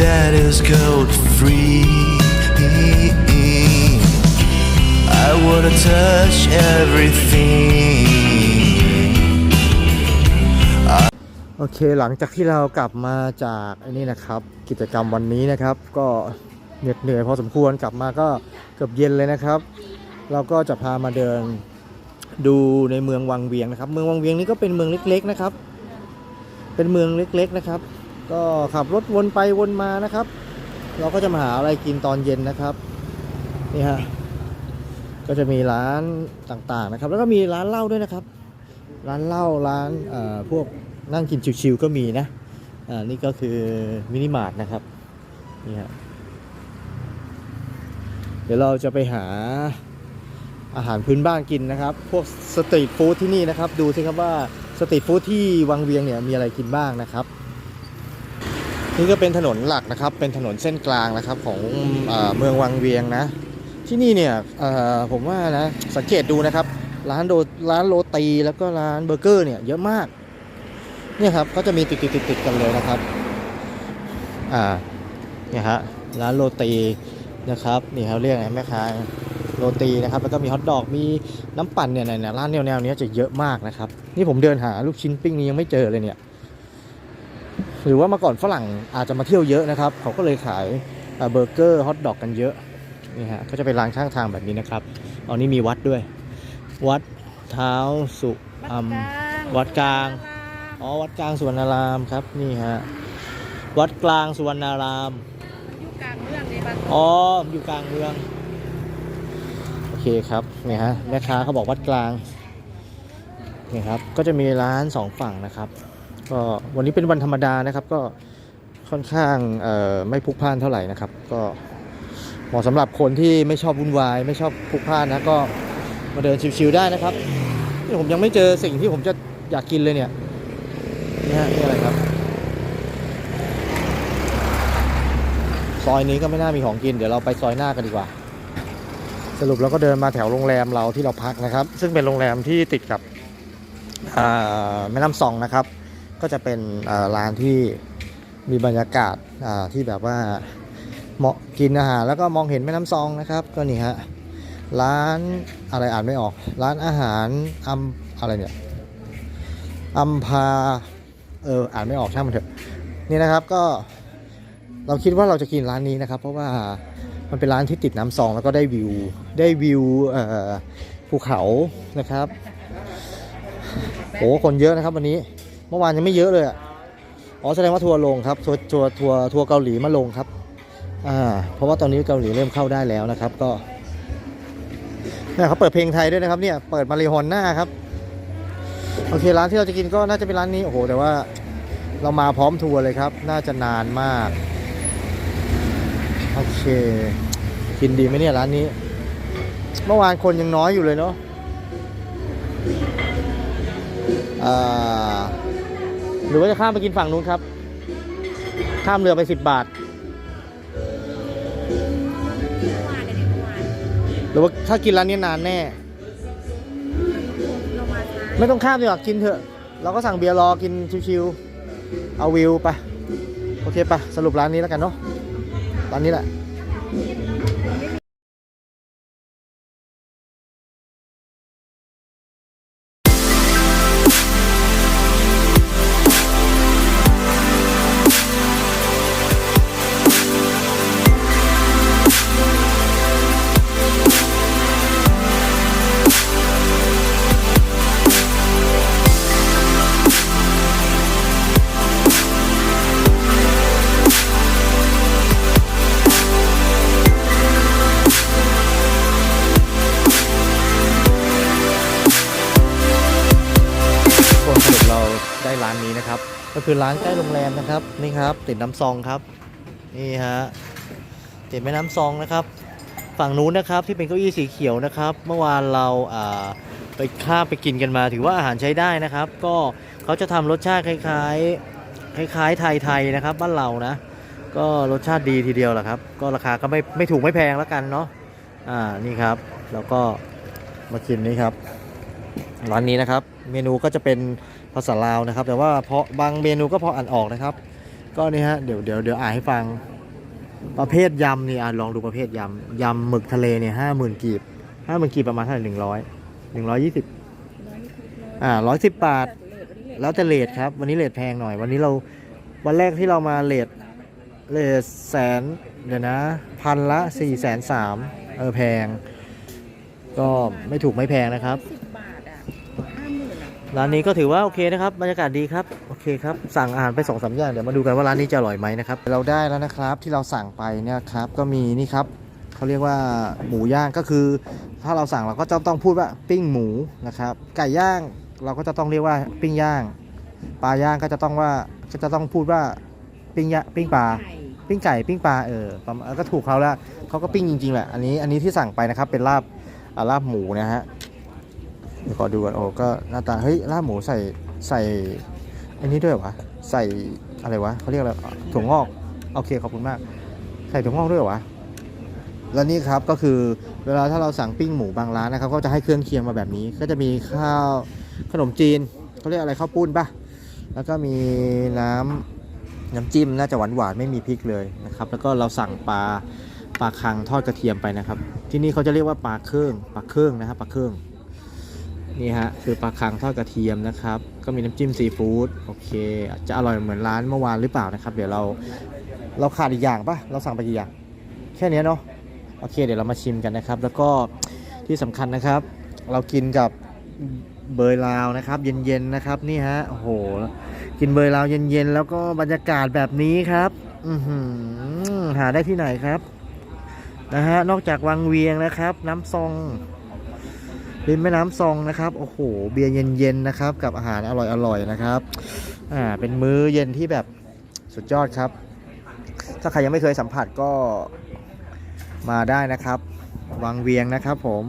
that is gold free. I wanna touch everything. โอเคหลังจากที่เรากลับมาจากไอ้นี่นะครับ กิจกรรมวันนี้นะครับ ก็เหน็ดเหนื่อยพอสมควรกลับมาก็เกือบเย็นเลยนะครับ เราก็จะพามาเดินดูในเมืองวังเวียงนะครับ เมืองวังเวียงนี้ก็เป็นเมืองเล็กๆนะครับ เป็นเมืองเล็กๆนะครับ ก็ขับรถวนไปวนมานะครับ เราก็จะมาหาอะไรกินตอนเย็นนะครับนี่ฮะก็จะมีร้านต่างๆนะครับ แล้วก็มีร้านเหล้าด้วยนะครับ ร้านเหล้าร้านพวกนั่งกินชิวๆก็มีนะอ่านี่ก็คือมินิมาร์ทนะครับนี่ฮะเดี๋ยวเราจะไปหาอาหารพื้นบ้านกินนะครับ พวกสตรีทฟู้ดที่นี่นะครับ ดูสิครับว่าสตรีทฟู้ดที่วังเวียงเนี่ยมีอะไรกินบ้างนะครับ นี่ก็เป็นถนนหลักนะครับ เป็นถนนเส้นกลางนะครับของเอเมืองวังเวียงนะ ที่นี่เนี่ยผมว่านะสังเกตดูนะครับ ร้านโดร้านโรตีแล้วก็ร้านเบอร์เกอร์เนี่ยเยอะมาก เนี่ยครับก็จะมีติดติดติดติดกันเลยนะครับ อ่า เนี่ยฮะร้านโรตีนะครับนี่เขาเรียกไงแม่ค้าโรตีนะครับแล้วก็มีฮอทดอกมีน้ำปั่นเนี่ยในร้านแนวแนวๆเนี้ยจะเยอะมากนะครับ นี่ผมเดินหาลูกชิ้นปิ้งนี้ยังไม่เจอเลยเนี่ย หรือว่าเมื่อก่อนฝรั่งอาจจะมาเที่ยวเยอะนะครับ เขาก็เลยขายเอ่อเบอร์เกอร์ฮอทดอกกันเยอะนี่ฮะก็จะเป็นร้านข้างทางแบบนี้นะครับอ๋อนี่มีวัดด้วย วัดเท้าสุอัมวัดกลางอ๋อวัดกลางสุวรรณารามครับนี่ฮะวัดกลางสุวรรณารามอยู่กลางเมืองในบ้านอ๋ออยู่กลางเมืองโอเคครับเนี่ยฮะแม่ค้าเขาบอกวัดกลางนี่ครับก็จะมีร้านสองฝั่งนะครับ ก็วันนี้เป็นวันธรรมดานะครับ ก็ค่อนข้างไม่พลุกพล่านเท่าไหร่นะครับ ก็เหมาะสำหรับคนที่ไม่ชอบวุ่นวาย ไม่ชอบพลุกพล่านนะก็มาเดินชิวๆได้นะครับนี่ผมยังไม่เจอสิ่งที่ผมจะอยากกินเลยเนี่ยนี่ฮะนี่อะไรครับซอยนี้ก็ไม่น่ามีของกินเดี๋ยวเราไปซอยหน้ากันดีกว่า สรุปเราก็เดินมาแถวโรงแรมเราที่เราพักนะครับ ซึ่งเป็นโรงแรมที่ติดกับแม่น้ำซองนะครับ ก็จะเป็นร้านที่มีบรรยากาศที่แบบว่าเหมาะกินอาหารแล้วก็มองเห็นแม่น้ำซองนะครับ ก็นี่ฮะร้านอะไรอ่านไม่ออก ร้านอาหารอัมอะไรเนี่ยอัมพาเอออ่านไม่ออกช่างมันเถอะนี่นะครับก็เราคิดว่าเราจะกินร้านนี้นะครับ เพราะว่ามันเป็นร้านที่ติดน้ำซองแล้วก็ได้วิวได้วิวภูเขานะครับโอ้คนเยอะนะครับวันนี้ เมื่อวานยังไม่เยอะเลยอะอ๋อแสดงว่าทัวร์ลงครับทัวร์ทัวร์ทัวร์ทัวร์เกาหลีมาลงครับอ่าเพราะว่าตอนนี้เกาหลีเริ่มเข้าได้แล้วนะครับก็เนี่ยเขาเปิดเพลงไทยด้วยนะครับเนี่ยเปิดมาริฮอนหน้าครับโอเคร้านที่เราจะกินก็น่าจะเป็นร้านนี้โอ้โหแต่ว่าเรามาพร้อมทัวร์เลยครับ น่าจะนานมากโอเค กินดีไหมเนี่ยร้านนี้ เมื่อวานคนยังน้อยอยู่เลยเนาะอ่า หรือว่าจะข้ามไปกินฝั่งนู้นครับ ข้ามเรือไปสิบบาท หรือว่าถ้ากินร้านนี้นานแน่ ไม่ต้องข้ามดีกว่ากินเถอะ เราก็สั่งเบียร์รอกินชิวๆเอาวิวไป โอเคปะสรุปร้านนี้แล้วกันเนาะร้านนี้แหละ เราได้ร้านนี้นะครับ ก็คือร้านใกล้โรงแรมนะครับนี่ครับ ติดน้ำซองครับนี่ฮะติดแม่น้ำซองนะครับ ฝั่งนู้นนะครับที่เป็นเก้าอี้สีเขียวนะครับ เมื่อวานเราอ่าไปข้าไปกินกันมาถือว่าอาหารใช้ได้นะครับ ก็เขาจะทำรสชาติคล้ายๆ คล้ายๆ ไทยๆนะครับ บ้านเรานะ ก็รสชาติดีทีเดียวแหละครับ ก็ราคาก็ไม่ไม่ถูกไม่แพงแล้วกันเนาะอ่านี่ครับ แล้วก็มากินนี่ครับ ร้านนี้นะครับ เมนูก็จะเป็นภาษาลาวนะครับ แต่ว่าเพราะบางเมนูก็พออ่านออกนะครับ ก็นี่ฮะเดี๋ยวเดี๋ยวเดี๋ยวอ่านให้ฟังประเภทยำนี่อะลองดูประเภทยำยำหมึกทะเลเนี่ยห้าหมื่นกีบห้าหมื่นกีบประมาณเท่าไหร่หนึ่งร้อยหนึ่งร้อยยี่สิบอ่าร้อยสิบบาท แล้วแต่เลทครับ วันนี้เลทแพงหน่อย วันนี้เราวันแรกที่เรามาเลทเลทแสนเดี๋ยวนะพันละสี่แสนสามเออแพง ก็ไม่ถูกไม่แพงนะครับ ร้านนี้ก็ถือว่าโอเคนะครับบรรยากาศดีครับโอเคครับสั่งอาหารไปสองสามอย่างเดี๋ยวมาดูกันว่าร้านนี้จะอร่อยไหมนะครับเราได้แล้วนะครับที่เราสั่งไปเนี่ยครับก็มีนี่ครับเขาเรียกว่าหมูย่างก็คือ ถ้าเราสั่งเราก็จะต้องพูดว่าปิ้งหมูนะครับไก่ย่างเราก็จะต้องเรียกว่าปิ้งย่างปลาย่างก็จะต้องว่าก็จะต้องพูดว่าปิ้งย่างปิ้งปลาปิ้งไก่ปิ้งปลาเออประมาณก็ถูกเขาแล้วเขาก็ปิ้งจริงๆแหละอันนี้อันนี้ที่สั่งไปนะครับเป็นลาบลาบหมูนะฮะ ดี๋ยวขอดูกันโอ้ก็หน้าตาเฮ้ยลาบหมูใส่ใส่อันนี้ด้วยวะใส่อะไรวะเขาเรียกอะไรถั่วงอกโอเคขอบคุณมาก ใส่ถั่วงอกด้วยวะแล้วนี่ครับก็คือเวลาถ้าเราสั่งปิ้งหมูบางร้านนะครับ ก็จะให้เครื่องเคียงมาแบบนี้ ก็จะมีข้าวขนมจีนเขาเรียกอะไรข้าวปุ้นปะแล้วก็มีน้ำน้ำจิ้มน่าจะหวานหวานไม่มีพริกเลยนะครับ แล้วก็เราสั่งปลาปลาคังทอดกระเทียมไปนะครับ ที่นี่เขาจะเรียกว่าปลาเครื่องปลาเครื่องนะครับปลาเครื่อง นี่ฮะคือปลาคังทอดกระเทียมนะครับ ก็มีน้ำจิ้มซีฟู้ดโอเค จะอร่อยเหมือนร้านเมื่อวานหรือเปล่านะครับ เดี๋ยวเราเราขาดอีกอย่างปะเราสั่งไปกี่อย่าง แค่นี้เนาะโอเค เดี๋ยวเรามาชิมกันนะครับ แล้วก็ที่สำคัญนะครับ เรากินกับเบยลาวนะครับ เย็นๆนะครับนี่ฮะโอ้โหกินเบยลาวเย็นๆแล้วก็บรรยากาศแบบนี้ครับอือหือหาได้ที่ไหนครับนะฮะนอกจากวังเวียงนะครับ น้ำซอง ริมแม่น้ำซองนะครับโอ้โหเบียร์เย็นๆนะครับกับอาหารอร่อยๆนะครับอ่าเป็นมื้อเย็นที่แบบสุดยอดครับ ถ้าใครยังไม่เคยสัมผัสก็มาได้นะครับ วังเวียงนะครับผม